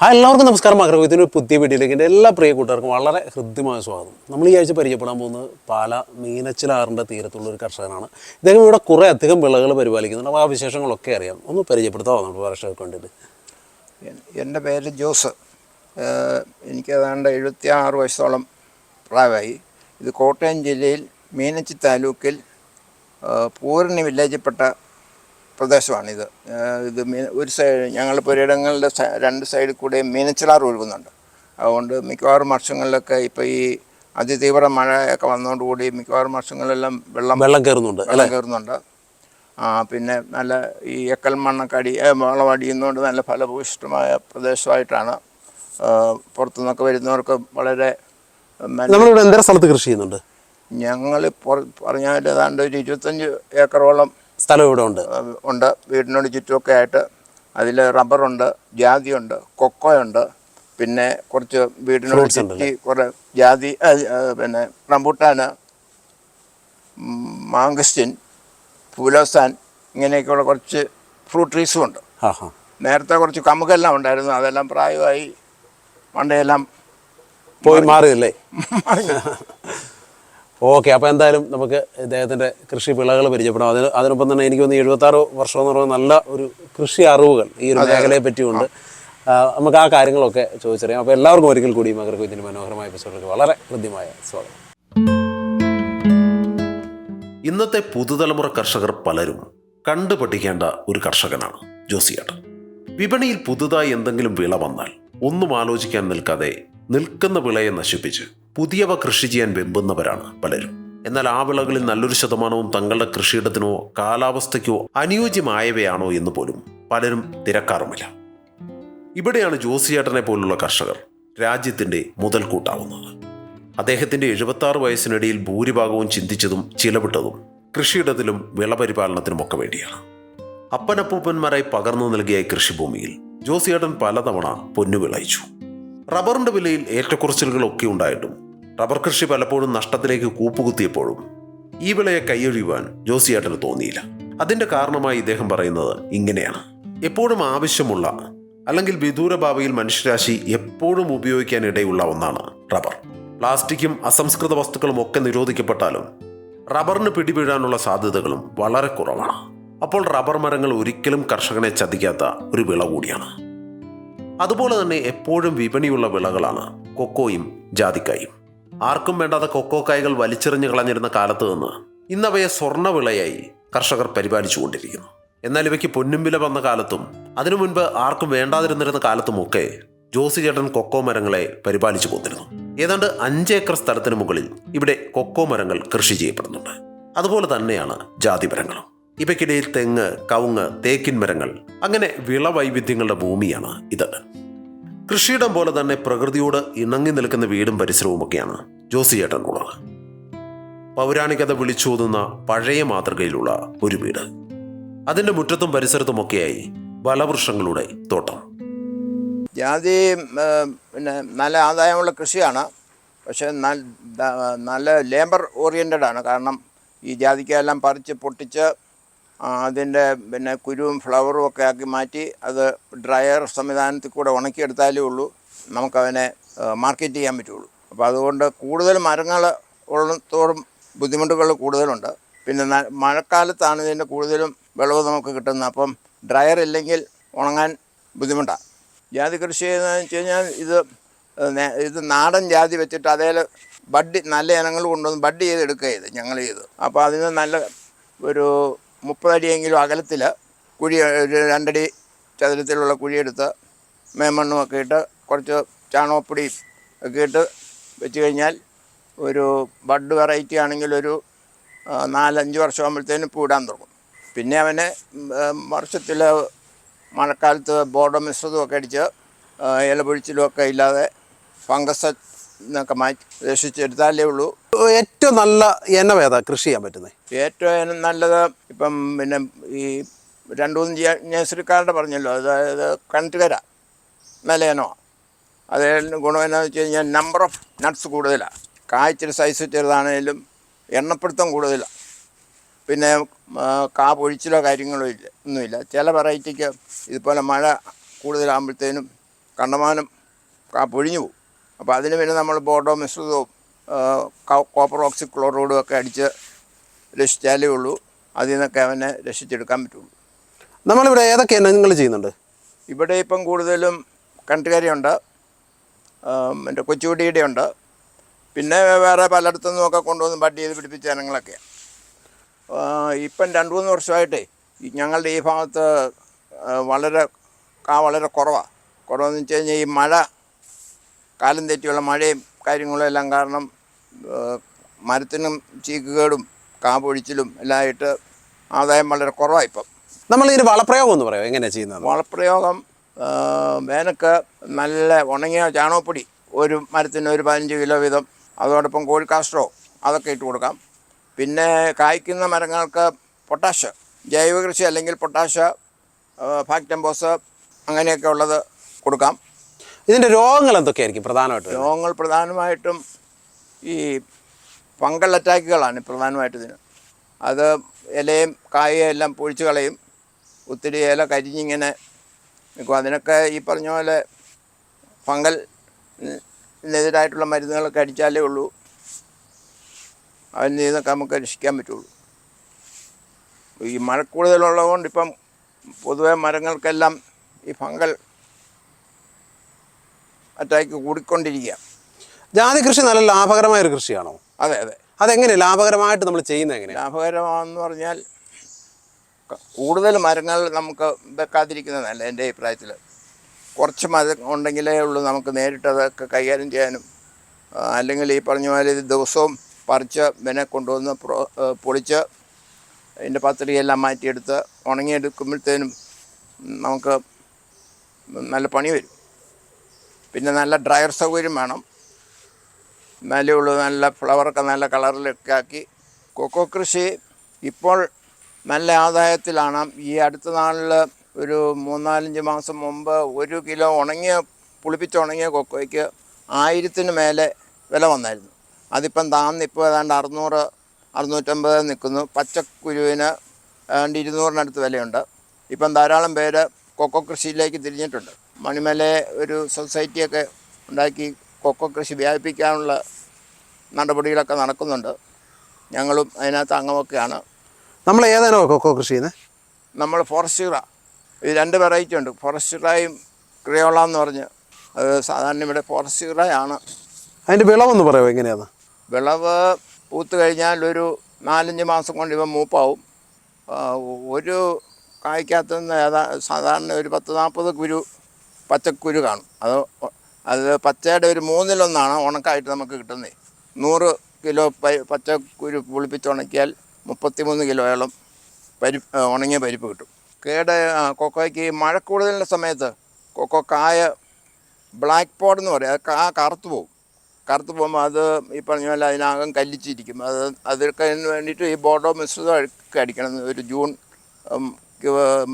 Hi എല്ലാവർക്കും നമസ്കാരം. ആഗ്രഹം ഒരു പുതിയ വീഡിയോയിലേക്ക് എന്റെ എല്ലാ പ്രിയ കൂട്ടുകാർക്കും വളരെ ഹൃദ്യമായ സ്വാഗതം. നമ്മൾ ഈ ആഴ്ച പരിചയപ്പെടാൻ പോകുന്നത് പാല മീനച്ചിലാറിന്റെ തീരത്തുള്ള ഒരു കർഷകനാണ്. ഇദ്ദേഹം ഇവിടെ കുറേ അധികം വിളകൾ പരിപാലിക്കുന്നുണ്ട്. അപ്പോൾ ആ വിശേഷങ്ങളൊക്കെ അറിയാം. ഒന്ന് പരിചയപ്പെടുത്താമോ നമ്മൾ കർഷകർക്ക് വേണ്ടിയിട്ട്? എൻ- എന്റെ പേര് ജോസ്. എനിക്ക് ഏതാണ്ട് എഴുപത്തി ആറ് വയസ്സോളം പ്രായമായി. ഇത് കോട്ടയം ജില്ലയിൽ മീനച്ചി താലൂക്കിൽ പൂരണി വില്ലേജിൽപ്പെട്ട പ്രദേശമാണിത്. ഇത് മീ ഒരു സൈഡ് ഞങ്ങൾ പുരയിടങ്ങളുടെ രണ്ട് സൈഡിൽ കൂടെ മീനച്ചിലാർ ഒഴുകുന്നുണ്ട്. അതുകൊണ്ട് മിക്കവാറും വർഷങ്ങളിലൊക്കെ ഇപ്പോൾ ഈ അതിതീവ്ര മഴയൊക്കെ വന്നതോടുകൂടി മിക്കവാറും വർഷങ്ങളിലെല്ലാം വെള്ളം വെള്ളം കയറുന്നുണ്ട് വെള്ളം കയറുന്നുണ്ട്. ആ പിന്നെ നല്ല ഈ എക്കൽ മണ്ണൊക്കെ അടി വളം അടിയുന്നതുകൊണ്ട് നല്ല ഫലഭൂയിഷ്ടമായ പ്രദേശമായിട്ടാണ് പുറത്തുനിന്നൊക്കെ വരുന്നവർക്ക് വളരെ നമ്മളിവിടെ എന്തര സ്ഥലത്ത് കൃഷി ചെയ്യുന്നുണ്ട്? ഞങ്ങൾ പറഞ്ഞാൽ ഏതാണ്ട് ഒരു ഇരുപത്തഞ്ച് ഏക്കറോളം സ്ഥലം ഇവിടെ ഉണ്ട്. ഉണ്ട്. വീടിനോട് ചുറ്റുമൊക്കെ ആയിട്ട് അതിൽ റബ്ബറുണ്ട് ജാതിയുണ്ട് കൊക്കോയുണ്ട്. പിന്നെ കുറച്ച് വീടിനോട് ചുറ്റി കുറേ ജാതി പിന്നെ റംബൂട്ടാന് മാങ്കസ്റ്റിൻ പൂലോസാൻ ഇങ്ങനെയൊക്കെയുള്ള കുറച്ച് ഫ്രൂട്ട് ട്രീസും ഉണ്ട്. നേരത്തെ കുറച്ച് കമുകെല്ലാം ഉണ്ടായിരുന്നു. അതെല്ലാം പ്രായമായി മണ്ടയെല്ലാം പോയി മാറിയല്ലേ? ഓക്കെ അപ്പോൾ എന്തായാലും നമുക്ക് ഇദ്ദേഹത്തിന്റെ കൃഷി വിളകൾ പരിചയപ്പെടാം. അതിന് അതിനൊപ്പം തന്നെ എനിക്ക് തോന്നുന്നു എഴുപത്താറ് വർഷം എന്ന് പറയുന്നത് നല്ല ഒരു കൃഷി അറിവുകൾ ഈ ഒരു മേഖലയെ പറ്റിയുണ്ട്. നമുക്ക് ആ കാര്യങ്ങളൊക്കെ ചോദിച്ചറിയാം. അപ്പോൾ എല്ലാവർക്കും ഒരിക്കൽ കൂടി മകർക്ക് ഇതിന്റെ മനോഹരമായ എപ്പിസോഡിലേക്ക് വളരെ ഹൃദ്യമായ സ്വാഗതം. ഇന്നത്തെ പുതുതലമുറ കർഷകർ പലരും കണ്ടുപഠിക്കേണ്ട ഒരു കർഷകനാണ് ജോസിയേട്ടൻ. വിപണിയിൽ പുതുതായി എന്തെങ്കിലും വിള വന്നാൽ ഒന്നും ആലോചിക്കാൻ നിൽക്കാതെ നിൽക്കുന്ന വിളയെ നശിപ്പിച്ച് പുതിയവ കൃഷി ചെയ്യാൻ വെമ്പുന്നവരാണ് പലരും. എന്നാൽ ആ വിളകളിൽ നല്ലൊരു ശതമാനവും തങ്ങളുടെ കൃഷിയിടത്തിനോ കാലാവസ്ഥയ്ക്കോ അനുയോജ്യമായവയാണോ എന്ന് പോലും പലരും തിരക്കാറുമില്ല. ഇവിടെയാണ് ജോസിയേട്ടനെ പോലുള്ള കർഷകർ രാജ്യത്തിന്റെ മുതൽക്കൂട്ടാവുന്നത്. അദ്ദേഹത്തിന്റെ എഴുപത്തി ആറ് വയസ്സിനിടയിൽ ഭൂരിഭാഗവും ചിന്തിച്ചതും ചിലവിട്ടതും കൃഷിയിടത്തിലും വിളപരിപാലനത്തിനുമൊക്കെ വേണ്ടിയാണ്. അപ്പനപ്പൂപ്പന്മാരായി പകർന്നു നൽകിയ കൃഷിഭൂമിയിൽ ജോസിയേട്ടൻ പലതവണ പൊന്നു വിളയിച്ചു റബ്ബറിന്റെ വിലയിൽ ഏറ്റക്കുറച്ചിലുകളൊക്കെ ഉണ്ടായിട്ടും റബ്ബർ കൃഷി പലപ്പോഴും നഷ്ടത്തിലേക്ക് കൂപ്പുകുത്തിയപ്പോഴും ഈ വിളയെ കൈയൊഴിയുവാൻ ജോസിയേട്ടന് തോന്നിയില്ല. അതിന്റെ കാരണമായി ഇദ്ദേഹം പറയുന്നത് ഇങ്ങനെയാണ്. എപ്പോഴും ആവശ്യമുള്ള അല്ലെങ്കിൽ വിദൂര ഭാവിയിൽ മനുഷ്യരാശി എപ്പോഴും ഉപയോഗിക്കാൻ ഇടയുള്ള ഒന്നാണ് റബ്ബർ. പ്ലാസ്റ്റിക്കും അസംസ്കൃത വസ്തുക്കളും ഒക്കെ നിരോധിക്കപ്പെട്ടാലും റബ്ബറിന് പിടിപീഴാനുള്ള സാധ്യതകളും വളരെ കുറവാണ്. അപ്പോൾ റബ്ബർ മരങ്ങൾ ഒരിക്കലും കർഷകനെ ചതിക്കാത്ത ഒരു വിള കൂടിയാണ്. അതുപോലെ തന്നെ എപ്പോഴും വിപണിയുള്ള വിളകളാണ് കൊക്കോയും ജാതിക്കായും. ആർക്കും വേണ്ടാത്ത കൊക്കോ കായ്കൾ വലിച്ചെറിഞ്ഞു കളഞ്ഞിരുന്ന കാലത്ത് നിന്ന് ഇന്നവയെ സ്വർണവിളയായി കർഷകർ പരിപാലിച്ചുകൊണ്ടിരിക്കുന്നു. എന്നാൽ ഇവയ്ക്ക് പൊന്നും വില വന്ന കാലത്തും അതിനു മുൻപ് ആർക്കും വേണ്ടാതിരുന്നിരുന്ന കാലത്തുമൊക്കെ ജോസി ചേട്ടൻ കൊക്കോ മരങ്ങളെ പരിപാലിച്ചു പോന്നിരുന്നു ഏതാണ്ട് അഞ്ച് ഏക്കർ സ്ഥലത്തിന് മുകളിൽ ഇവിടെ കൊക്കോ മരങ്ങൾ കൃഷി ചെയ്യപ്പെടുന്നുണ്ട്. അതുപോലെ തന്നെയാണ് ജാതി മരങ്ങളും. ഇവയ്ക്കിടയിൽ തെങ്ങ് കവുങ്ങ് തേക്കിൻ മരങ്ങൾ അങ്ങനെ വിളവൈവിധ്യങ്ങളുടെ ഭൂമിയാണ് ഇത് കൃഷിയിടം പോലെ തന്നെ പ്രകൃതിയോട് ഇണങ്ങി നിൽക്കുന്ന വീടും പരിസരവുമൊക്കെയാണ് ജോസി ചേട്ടനുള്ളത് പൗരാണികത വിളിച്ചോതുന്ന പഴയ മാതൃകയിലുള്ള ഒരു വീട്. അതിന്റെ മുറ്റത്തും പരിസരത്തുമൊക്കെയായി ഫലവൃക്ഷങ്ങളുടെ തോട്ടം. ജാതി പിന്നെ നല്ല ആദായമുള്ള കൃഷിയാണ്. പക്ഷേ നല്ല ലേബർ ഓറിയന്റഡ് ആണ് കാരണം ഈ ജാതിക്കെല്ലാം പറിച്ച് പൊട്ടിച്ച് അതിന്റെ പിന്നെ കുരുവും ഫ്ലവറും ഒക്കെ ആക്കി മാറ്റി അത് ഡ്രയർ സംവിധാനത്തിൽ കൂടെ ഉണക്കിയെടുത്താലേ ഉള്ളൂ. നമുക്കതിനെ മാർക്കറ്റ് ചെയ്യാൻ പറ്റുള്ളൂ. അപ്പോൾ അതുകൊണ്ട് കൂടുതൽ മരങ്ങൾ ഉള്ളതോറും ബുദ്ധിമുട്ടുകൾ കൂടുതലുണ്ട്. പിന്നെ മഴക്കാലത്താണ് ഇതിന്റെ കൂടുതലും വിളവ് നമുക്ക് കിട്ടുന്നത്. അപ്പം ഡ്രയർ ഇല്ലെങ്കിൽ ഉണങ്ങാൻ ബുദ്ധിമുട്ടാണ് ജാതി കൃഷി ചെയ്യുന്നതെന്ന് വെച്ച് കഴിഞ്ഞാൽ ഇത് ഇത് നാടൻ ജാതി വെച്ചിട്ട് അതേ ബഡ് നല്ല ഇനങ്ങൾ കൊണ്ടുവന്ന് ബഡ് ചെയ്ത് എടുക്കുക ചെയ്ത് ഞങ്ങൾ ചെയ്ത് അപ്പോൾ അതിന് നല്ല ഒരു മുപ്പതടിയെങ്കിലും അകലത്തിൽ കുഴി ഒരു രണ്ടടി ചതുരത്തിലുള്ള കുഴിയെടുത്ത് മേമണ്ണും ഒക്കെ ഇട്ട് കുറച്ച് ചാണകപ്പൊടിയും ഒക്കെ ഇട്ട് വെച്ച് കഴിഞ്ഞാൽ ഒരു ബഡ് വെറൈറ്റി ആണെങ്കിൽ ഒരു നാലഞ്ച് വർഷം ആകുമ്പോഴത്തേനും പൂടാൻ തുടങ്ങും. പിന്നെ അവനെ വർഷത്തിൽ മഴക്കാലത്ത് ബോർഡോ മിശ്രിതമൊക്കെ അടിച്ച് ഇലപൊഴിച്ചിലുമൊക്കെ ഇല ഇല്ലാതെ ഫംഗസ് എന്നൊക്കെ മാറ്റി രക്ഷിച്ചെടുത്താലേ ഉള്ളൂ. ഏറ്റവും നല്ല ഇനം ഏതാ കൃഷി ചെയ്യാൻ പറ്റുന്നത്? ഏറ്റവും നല്ലത് ഇപ്പം പിന്നെ ഈ രണ്ടു മൂന്ന് നേഴ്സറിക്കാരുടെ പറഞ്ഞല്ലോ അതായത് കണ്ടുകര നല്ല ഇനമാണ് അതേ ഗുണം എന്നാന്ന് വെച്ച് കഴിഞ്ഞാൽ നമ്പർ ഓഫ് നട്ട്സ് കൂടുതലാണ് കായ്ച്ചിരി സൈസ് ചെറുതാണേലും എണ്ണപ്പിടുത്തം കൂടുതലാണ് പിന്നെ കാ പൊഴിച്ചിലോ കാര്യങ്ങളോ ഇല്ല ഒന്നുമില്ല. ചില വെറൈറ്റിക്ക് ഇതുപോലെ മഴ കൂടുതലാകുമ്പോഴത്തേനും കണ്ടമാനം കാ പൊഴിഞ്ഞു പോകും. അപ്പോൾ അതിന് പിന്നെ നമ്മൾ ബോർഡോ മിശ്രിതവും കോപ്പർ ഓക്സി ക്ലോറോഡും ഒക്കെ അടിച്ച് രക്ഷിച്ചാലേ ഉള്ളൂ. അതിൽ നിന്നൊക്കെ അവനെ രക്ഷിച്ചെടുക്കാൻ പറ്റുള്ളൂ. നമ്മളിവിടെ ഏതൊക്കെ ഇനങ്ങൾ ചെയ്യുന്നുണ്ട്? ഇവിടെ ഇപ്പം കൂടുതലും കണ്ടുകാരിയുണ്ട്. എന്റെ കൊച്ചുകുടിയുടെ ഉണ്ട്. പിന്നെ വേറെ പലയിടത്തു നിന്നൊക്കെ കൊണ്ടുവന്ന് ബഡ് ചെയ്ത് പിടിപ്പിച്ച ഇനങ്ങളൊക്കെയാണ് ഇപ്പം രണ്ട് മൂന്ന് വർഷമായിട്ടേ ഞങ്ങളുടെ ഈ ഭാഗത്ത് വളരെ കാ വളരെ കുറവാണ് കുറവെന്ന് വെച്ച് കഴിഞ്ഞാൽ ഈ മഴ കാലം തെറ്റിയുള്ള മഴയും കാര്യങ്ങളും എല്ലാം കാരണം മരത്തിനും ചീക്കുകേടും കാമ്പൊഴിച്ചിലും എല്ലാം ആയിട്ട് ആദായം വളരെ കുറവാണ് ഇപ്പം. നമ്മൾ ഇതിന് വളപ്രയോഗം എന്ന് പറയാം എങ്ങനെയാണ് ചെയ്യുന്നത്? വളപ്രയോഗം വേനക്ക് നല്ല ഉണങ്ങിയ ചാണകപ്പൊടി ഒരു മരത്തിന് ഒരു പതിനഞ്ച് കിലോ വീതം അതോടൊപ്പം കോഴിക്കാസ്റ്ററോ അതൊക്കെ ഇട്ട് കൊടുക്കാം. പിന്നെ കായ്ക്കുന്ന മരങ്ങൾക്ക് പൊട്ടാഷ് ജൈവകൃഷി അല്ലെങ്കിൽ പൊട്ടാഷ് ഫാക്ടംബോസ് അങ്ങനെയൊക്കെ ഉള്ളത് കൊടുക്കാം. ഇതിന്റെ രോഗങ്ങൾ എന്തൊക്കെയായിരിക്കും പ്രധാനമായിട്ട് രോഗങ്ങൾ പ്രധാനമായിട്ടും ഈ ഫംഗൽ അറ്റാക്കുകളാണ് പ്രധാനമായിട്ട് ഇതിന്. അത് ഇലയും കായയും എല്ലാം പൊഴിച്ച് കളയും. ഒത്തിരി ഇല കരിഞ്ഞിങ്ങനെ നിൽക്കും. അതിനൊക്കെ ഈ പറഞ്ഞ പോലെ ഫംഗൽ എതിരായിട്ടുള്ള മരുന്നുകളൊക്കെ അടിച്ചാലേ ഉള്ളൂ. അതിൽ നിന്നൊക്കെ നമുക്ക് രക്ഷിക്കാൻ പറ്റുള്ളൂ. ഈ മഴ കൂടുതലുള്ളതുകൊണ്ട് ഇപ്പം പൊതുവെ മരങ്ങൾക്കെല്ലാം ഈ ഫംഗൽ അറ്റാക്ക് കൂടിക്കൊണ്ടിരിക്കുക. ജാതി കൃഷി നല്ല ലാഭകരമായ ഒരു കൃഷിയാണോ? അതെ അതെ. അതെങ്ങനെ ലാഭകരമായിട്ട് നമ്മൾ ചെയ്യുന്നത് എങ്ങനെയാണ്? ലാഭകരമാണെന്ന് പറഞ്ഞാൽ കൂടുതൽ മരങ്ങൾ നമുക്ക് വെക്കാതിരിക്കുന്നതല്ല എന്റെ അഭിപ്രായത്തിൽ. കുറച്ച് മരം ഉണ്ടെങ്കിലേ ഉള്ളൂ നമുക്ക് നേരിട്ട് അതൊക്കെ കൈകാര്യം ചെയ്യാനും അല്ലെങ്കിൽ ഈ പറഞ്ഞ പോലെ ഇത് ദിവസവും പറിച്ച് പിന്നെ കൊണ്ടുവന്ന് പൊളിച്ച് അതിന്റെ പത്രികയെല്ലാം മാറ്റിയെടുത്ത് ഉണങ്ങിയെടുക്കുമ്പോഴത്തേനും നമുക്ക് നല്ല പണി വരും. പിന്നെ നല്ല ഡ്രയർ സൗകര്യം വേണം. എന്നാലേ ഉള്ളൂ നല്ല ഫ്ലവറൊക്കെ നല്ല കളറിലൊക്കെ ആക്കി. കൊക്കോ കൃഷി ഇപ്പോൾ നല്ല ആദായത്തിലാണ്. ഈ അടുത്ത നാളിൽ ഒരു മൂന്നാലഞ്ച് മാസം മുമ്പ് ഒരു കിലോ ഉണങ്ങിയ പുളിപ്പിച്ച് ഉണങ്ങിയ കൊക്കോയ്ക്ക് ആയിരത്തിന് മേലെ വില വന്നായിരുന്നു. അതിപ്പം താന്ന് ഇപ്പോൾ ഏതാണ്ട് അറുന്നൂറ് അറുന്നൂറ്റമ്പത് നിൽക്കുന്നു. പച്ചക്കുരുവിന് ഏതാണ്ട് ഇരുന്നൂറിനടുത്ത് വിലയുണ്ട്. ഇപ്പം ധാരാളം പേര് കൊക്കോ കൃഷിയിലേക്ക് തിരിഞ്ഞിട്ടുണ്ട്. മണിമല ഒരു സൊസൈറ്റിയൊക്കെ ഉണ്ടാക്കി കൊക്കോ കൃഷി വ്യാപിപ്പിക്കാനുള്ള നടപടികളൊക്കെ നടക്കുന്നുണ്ട്. ഞങ്ങളും അതിനകത്ത് അംഗമൊക്കെയാണ്. നമ്മൾ ഏതാണോ കൊക്കോ കൃഷി ചെയ്യുന്നത് നമ്മൾ ഫോറസ്റ്റിറ. ഇത് രണ്ട് വെറൈറ്റി ഉണ്ട്. ഫോറസ്റ്റിറയും ക്രിയോള എന്ന് പറഞ്ഞ് അത് സാധാരണ ഇവിടെ ഫോറസ്റ്റിറയാണ്. അതിന്റെ വിളവെന്ന് പറയുമോ എങ്ങനെയാണ് വിളവ് പൂത്ത് കഴിഞ്ഞാൽ ഒരു നാലഞ്ച് മാസം കൊണ്ട് ഇവ മൂപ്പാവും. ഒരു കായ്ക്കകത്ത് നിന്ന് സാധാരണ ഒരു പത്ത് നാൽപ്പത് കുരു പച്ചക്കുരു കാണും. അത് അത് പച്ചയുടെ ഒരു മൂന്നിലൊന്നാണ് ഉണക്കായിട്ട് നമുക്ക് കിട്ടുന്നത്. നൂറ് കിലോ പച്ചക്കുരു പുളിപ്പിച്ച് ഉണക്കിയാൽ മുപ്പത്തിമൂന്ന് കിലോയോളം പരിപ്പ് ഉണങ്ങിയ പരിപ്പ് കിട്ടും. കേട് കൊക്കോയ്ക്ക് മഴ കൂടുതലിന്റെ സമയത്ത് കൊക്കോ കായ ബ്ലാക്ക് പോഡ് എന്ന് പറയും. അത് കാ കറുത്ത് പോകും. കറുത്ത് പോകുമ്പോൾ അത് ഈ പറഞ്ഞ പോലെ അതിനകം കല്ലിച്ചിരിക്കും. അത് അതൊക്കെ വേണ്ടിയിട്ട് ഈ ബോർഡോ മിശ്രിതം അടിക്കണം ഒരു ജൂൺ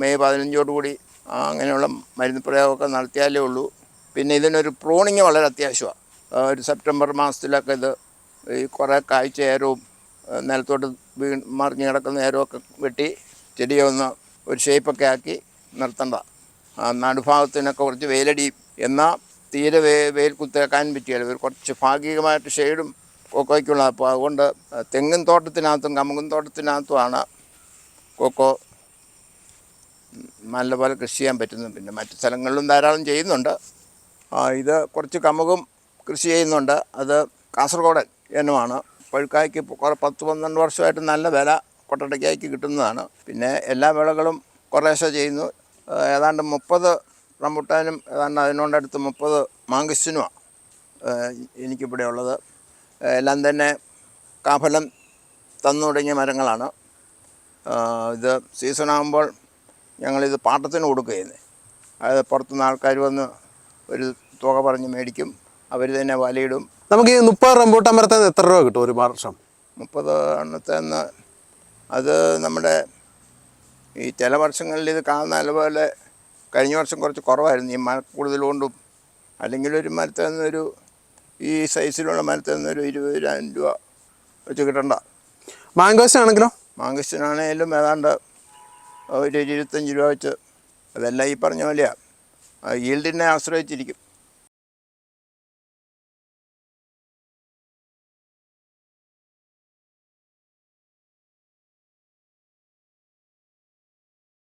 മെയ് പതിനഞ്ചോട് കൂടി ആ, അങ്ങനെയുള്ള മരുന്ന് പ്രയോഗമൊക്കെ നടത്തിയാലേ ഉള്ളൂ. പിന്നെ ഇതിനൊരു പ്രൂണിങ് വളരെ അത്യാവശ്യമാണ് ഒരു സെപ്റ്റംബർ മാസത്തിലൊക്കെ ഇത് ഈ കുറേ കായ്ച്ച ഏരവും നിലത്തോട്ട് വീ മറിഞ്ഞ് കിടക്കുന്ന ഏരമൊക്കെ വെട്ടി ചെടിയെ ഒന്ന് ഒരു ഷേപ്പൊക്കെ ആക്കി നിർത്തണ്ട നടുഭാഗത്തിനൊക്കെ കുറച്ച് വെയിലടി എന്നാൽ തീരെ വേ വെയിൽ കുത്തേക്കാൻ പറ്റിയാലും ഒരു കുറച്ച് ഭാഗികമായിട്ട് ഷെയ്ഡും കൊക്കോയ്ക്കുള്ള അപ്പോൾ അതുകൊണ്ട് തെങ്ങും തോട്ടത്തിനകത്തും കമുകും തോട്ടത്തിനകത്തുമാണ് കൊക്കോ നല്ലപോലെ കൃഷി ചെയ്യാൻ പറ്റുന്നു. പിന്നെ മറ്റ് സ്ഥലങ്ങളിലും ധാരാളം ചെയ്യുന്നുണ്ട്. ഇത് കുറച്ച് കമുകും കൃഷി ചെയ്യുന്നുണ്ട്. അത് കാസർഗോഡ് ഇനമാണ്. പഴുക്കായ്ക്ക് കുറേ പത്ത് പന്ത്രണ്ട് വർഷമായിട്ട് നല്ല വില കൊട്ടടയ്ക്കായ്ക്ക് കിട്ടുന്നതാണ്. പിന്നെ എല്ലാ വിളകളും കുറേശ്ശെ ചെയ്യുന്നു. ഏതാണ്ട് മുപ്പത് റംബുട്ടാനും ഏതാണ്ട് അതിനോടടുത്ത് മുപ്പത് മാങ്കസ്റ്റിനുമാണ് എനിക്കിവിടെ ഉള്ളത്. എല്ലാം തന്നെ കാഫലം തന്നു തുടങ്ങിയ മരങ്ങളാണ്. ഇത് സീസണാകുമ്പോൾ ഞങ്ങളിത് പാട്ടത്തിന് കൊടുക്കുകയെന്ന് അത് പുറത്തുനിന്ന് ആൾക്കാർ വന്ന് ഒരു തുക പറഞ്ഞ് മേടിക്കും അവർ തന്നെ വലയിടും. നമുക്ക് ഈ മുപ്പത് റംബൂട്ടാൻ മരത്തിൽ എത്ര രൂപ കിട്ടും ഒരു വർഷം? മുപ്പത് എണ്ണത്തിൽ നിന്ന് അത് നമ്മുടെ ഈ ചില വർഷങ്ങളിൽ ഇത് കാണുന്ന അതുപോലെ കഴിഞ്ഞ വർഷം കുറച്ച് കുറവായിരുന്നു. ഈ മഴ കൂടുതലുകൊണ്ടും അല്ലെങ്കിൽ ഒരു മരത്തിൽ നിന്നൊരു ഈ സൈസിലുള്ള മരത്തിൽ നിന്നൊരു ഇരുപതിനായിരം രൂപ വെച്ച് കിട്ടണ്ട. മാങ്കോസിനാണെങ്കിലോ? മാങ്കോസ്റ്റിനാണെങ്കിലും ഏതാണ്ട് ഒരു ഇരുപത്തഞ്ച് രൂപ വെച്ച് അതെല്ലാം ഈ പറഞ്ഞ പോലെയാണ് ഈൽഡിനെ ആശ്രയിച്ചിരിക്കും.